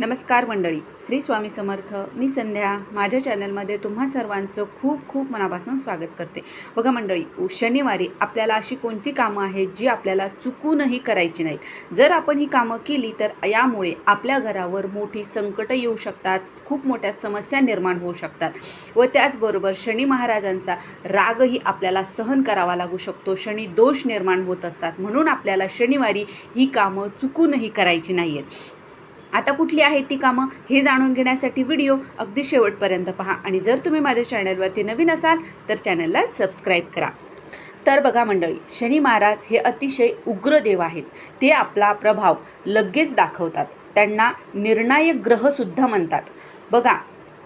नमस्कार मंडळी. श्री स्वामी समर्थ. मी संध्या. माझ्या चॅनलमध्ये तुम्हा सर्वांचं खूप खूप मनापासून स्वागत करते. बघा मंडळी शनिवारी आपल्याला अशी कोणती कामं आहेत जी आपल्याला चुकूनही करायची नाहीत? जर आपण ही कामं केली तर यामुळे आपल्या घरावर मोठी संकटं येऊ शकतात खूप मोठ्या समस्या निर्माण होऊ शकतात. व त्याचबरोबर शनी महाराजांचा रागही आपल्याला सहन करावा लागू शकतो. शनी दोष निर्माण होत असतात. म्हणून आपल्याला शनिवारी ही कामं चुकूनही करायची नाही आहेत आता कुठली आहेत ती कामं हे जाणून घेण्यासाठी व्हिडिओ अगदी शेवटपर्यंत पहा. आणि जर तुम्ही माझ्या चॅनलवरती नवीन असाल तर चॅनलला सबस्क्राईब करा. तर बघा मंडळी शनी महाराज हे अतिशय उग्र देव आहेत. ते आपला प्रभाव लगेच दाखवतात. त्यांना निर्णायक ग्रहसुद्धा म्हणतात. बघा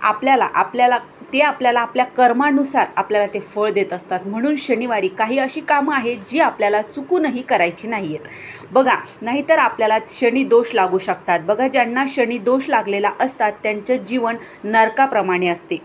आपल्याला आपल्याला ते आपल्याला आपल्या कर्मानुसार आपल्याला ते फळ देत असतात. म्हणून शनिवारी काही अशी कामं आहेत जी आपल्याला चुकूनही करायची नाही आहेत बघा नाहीतर आपल्याला शनी दोष लागू शकतात. बघा ज्यांना शनी दोष लागलेला असतात त्यांचं जीवन नरकाप्रमाणे असते.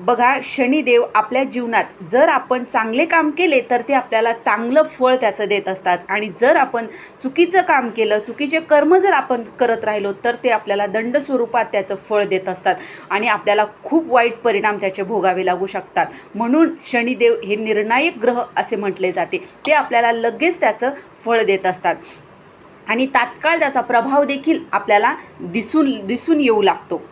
बघा शनिदेव आपल्या जीवनात जर आपण चांगले काम केले तर ते आपल्याला चांगलं फळ त्याचं देत असतात. आणि जर आपण चुकीचं काम केलं चुकीचे कर्म जर आपण करत राहिलो तर ते आपल्याला दंड स्वरूपात त्याचं फळ देत असतात. आणि आपल्याला खूप वाईट परिणाम त्याचे भोगावे लागू शकतात. म्हणून शनिदेव हे निर्णायक ग्रह असे म्हटले जाते. ते आपल्याला लगेच त्याचं फळ देत असतात. आणि तात्काळ त्याचा प्रभाव देखील आपल्याला दिसून दिसून येऊ लागतो.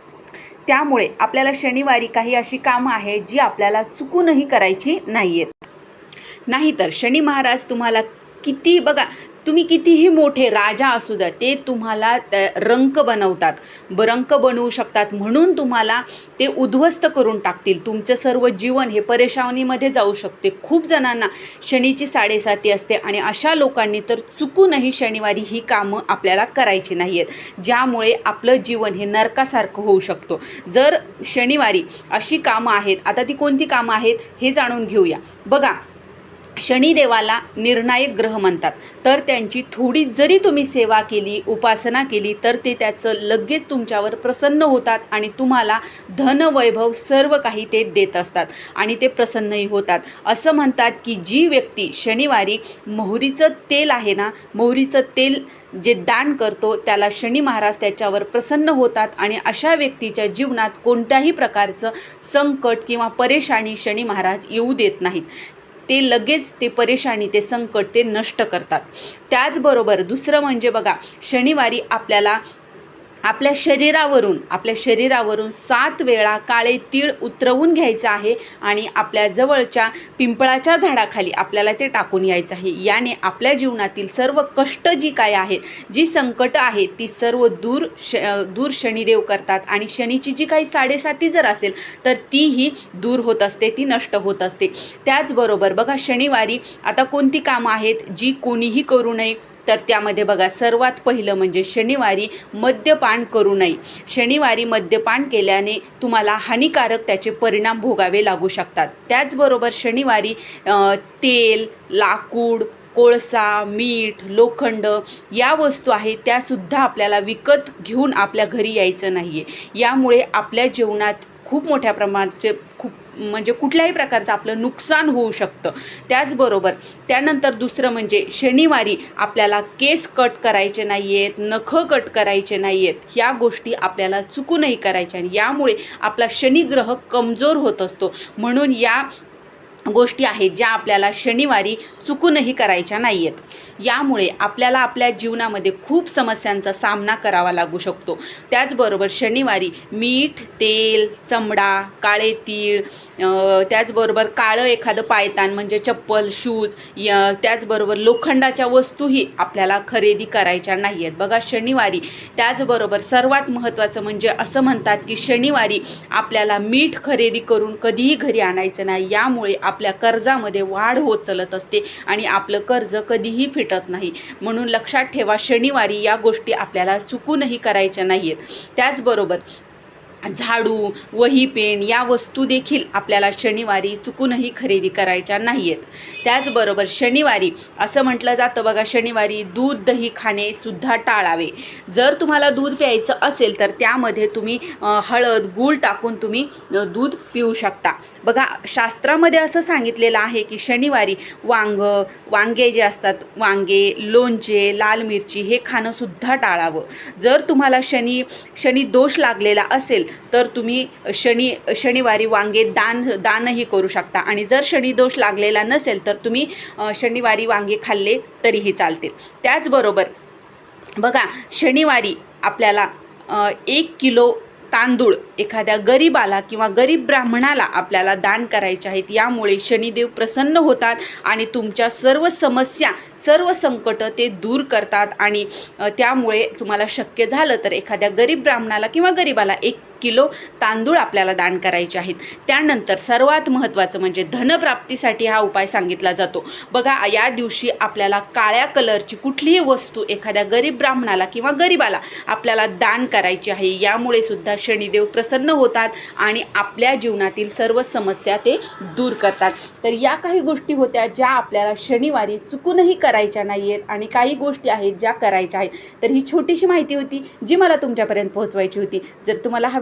त्यामुळे आपल्याला शनिवारी काही अशी कामं आहेत जी आपल्याला चुकूनही करायची नाही आहेत नाहीतर शनी महाराज तुम्हाला किती बघा तुम्ही कितीही मोठे राजा असू द्या ते तुम्हाला रंक बनवतात. ब रंक बनवू शकतात. म्हणून तुम्हाला ते उद्ध्वस्त करून टाकतील. तुमचं सर्व जीवन हे परेशानीमध्ये जाऊ शकते. खूप जणांना शनीची साडेसाती असते आणि अशा लोकांनी तर चुकूनही शनिवारी ही कामं आपल्याला करायची नाही आहेत ज्यामुळे आपलं जीवन हे नरकासारखं होऊ शकतो. जर शनिवारी अशी कामं आहेत आता ती कोणती कामं आहेत हे जाणून घेऊया. बघा शनिदेवाला निर्णायक ग्रह म्हणतात. तर त्यांची थोडी जरी तुम्ही सेवा केली उपासना केली तर ते त्याचं लगेच तुमच्यावर प्रसन्न होतात आणि तुम्हाला धन वैभव सर्व काही ते देत असतात आणि ते प्रसन्नही होतात. असं म्हणतात की जी व्यक्ती शनिवारी मोहरीचं तेल आहे ना मोहरीचं तेल जे दान करतो त्याला शनी महाराज त्याच्यावर प्रसन्न होतात आणि अशा व्यक्तीच्या जीवनात कोणत्याही प्रकारचं संकट किंवा परेशानी शनी महाराज येऊ देत नाहीत. ते लगेच ते परेशानी ते संकट ते नष्ट करतात. त्याचबरोबर दुसरं म्हणजे बघा शनिवारी आपल्याला आपल्या शरीरावरून आपल्या शरीरावरून सात वेळा काळे तीळ उतरवून घ्यायचं आहे आणि आपल्या जवळच्या पिंपळाच्या झाडाखाली आपल्याला ते टाकून यायचं आहे. याने आपल्या जीवनातील सर्व कष्ट जी काय आहेत जी संकट आहेत ती सर्व दूर श दूर शनिदेव करतात. आणि शनीची जी काही साडेसाती जर असेल तर तीही दूर होत असते ती नष्ट होत असते. त्याचबरोबर बघा शनिवारी आता कोणती कामं आहेत जी कोणीही करू नये तर त्यामध्ये बघा सर्वात पहिलं म्हणजे शनिवारी मद्यपान करू नये. शनिवारी मद्यपान केल्याने तुम्हाला हानिकारक त्याचे परिणाम भोगावे लागू शकतात. त्याचबरोबर शनिवारी तेल लाकूड कोळसा मीठ लोखंड या वस्तू आहेत त्यासुद्धा आपल्याला विकत घेऊन आपल्या घरी यायचं नाही आहे यामुळे आपल्या जेवणात खूप मोठ्या प्रमाणाचे खूप म्हणजे कुठल्याही प्रकारचं आपलं नुकसान होऊ शकतं. त्याचबरोबर त्यानंतर दुसरं म्हणजे शनिवारी आपल्याला केस कट करायचे नाही आहेत नखं कट करायचे नाही आहेत ह्या गोष्टी आपल्याला चुकूनही करायच्या आणि यामुळे आपला शनिग्रह कमजोर होत असतो. म्हणून या गोष्टी आहेत ज्या आपल्याला शनिवारी चुकूनही करायच्या नाही आहेत यामुळे आपल्याला आपल्या जीवनामध्ये खूप समस्यांचा सामना करावा लागू शकतो. त्याचबरोबर शनिवारी मीठ तेल चमडा काळे तीळ त्याचबरोबर काळं एखादं पायतान म्हणजे चप्पल शूज य त्याचबरोबर लोखंडाच्या वस्तूही आपल्याला खरेदी करायच्या नाही आहेत बघा शनिवारी त्याचबरोबर सर्वात महत्त्वाचं म्हणजे असं म्हणतात की शनिवारी आपल्याला मीठ खरेदी करून कधीही घरी आणायचं नाही. यामुळे आप आपल्या कर्जामध्ये वाढ होत चालत असते आणि आपलं कर्ज कधीही फिटत नाही. म्हणून लक्षात ठेवा शनिवारी या गोष्टी आपल्याला चुकूनही करायच्या नाही आहेत त्याचबरोबर झाडू वही पेन या वस्तू देखील आपल्याला शनिवारी चुकूनही खरेदी करायच्या नाही आहेत त्याचबरोबर शनिवारी असं म्हटलं जातं बघा शनिवारी दूध दही खाणे सुद्धा टाळावे. जर तुम्हाला दूध प्यायचं असेल तर त्यामध्ये तुम्ही हळद गूळ टाकून तुम्ही दूध पिऊ शकता. बघा शास्त्रामध्ये असं सांगितलेलं आहे की शनिवारी वांग वांगे जे असतात वांगे लोणचे लाल मिरची हे खाणं सुद्धा टाळावं. जर तुम्हाला शनी शनी दोष लागलेला असेल तर तुम्ही शनी शनिवारी वांगे दान दानही करू शकता. आणि जर शनिदोष लागलेला नसेल तर तुम्ही शनिवारी वांगे खाल्ले तरीही चालतील. त्याचबरोबर बघा शनिवारी आपल्याला एक किलो तांदूळ एखाद्या गरीबाला किंवा गरीब ब्राह्मणाला आपल्याला दान करायचे आहेत यामुळे शनिदेव प्रसन्न होतात आणि तुमच्या सर्व समस्या सर्व संकट ते दूर करतात आणि त्यामुळे तुम्हाला शक्य झालं तर एखाद्या गरीब ब्राह्मणाला किंवा गरीबाला एक किलो तांदूळ आपल्याला दान करायचे आहेत. त्यानंतर सर्वात महत्त्वाचं म्हणजे धनप्राप्तीसाठी हा उपाय सांगितला जातो. बघा या दिवशी आपल्याला काळ्या कलरची कुठलीही वस्तू एखाद्या गरीब ब्राह्मणाला किंवा गरीबाला आपल्याला दान करायची आहे. यामुळे सुद्धा शनिदेव प्रसन्न होतात आणि आपल्या जीवनातील सर्व समस्या ते दूर करतात. तर या काही गोष्टी होत्या ज्या आपल्याला शनिवारी चुकूनही करायच्या नाही आहेत आणि काही गोष्टी आहेत ज्या करायच्या आहेत. तर ही छोटीशी माहिती होती जी मला तुमच्यापर्यंत पोहोचवायची होती. जर तुम्हाला हा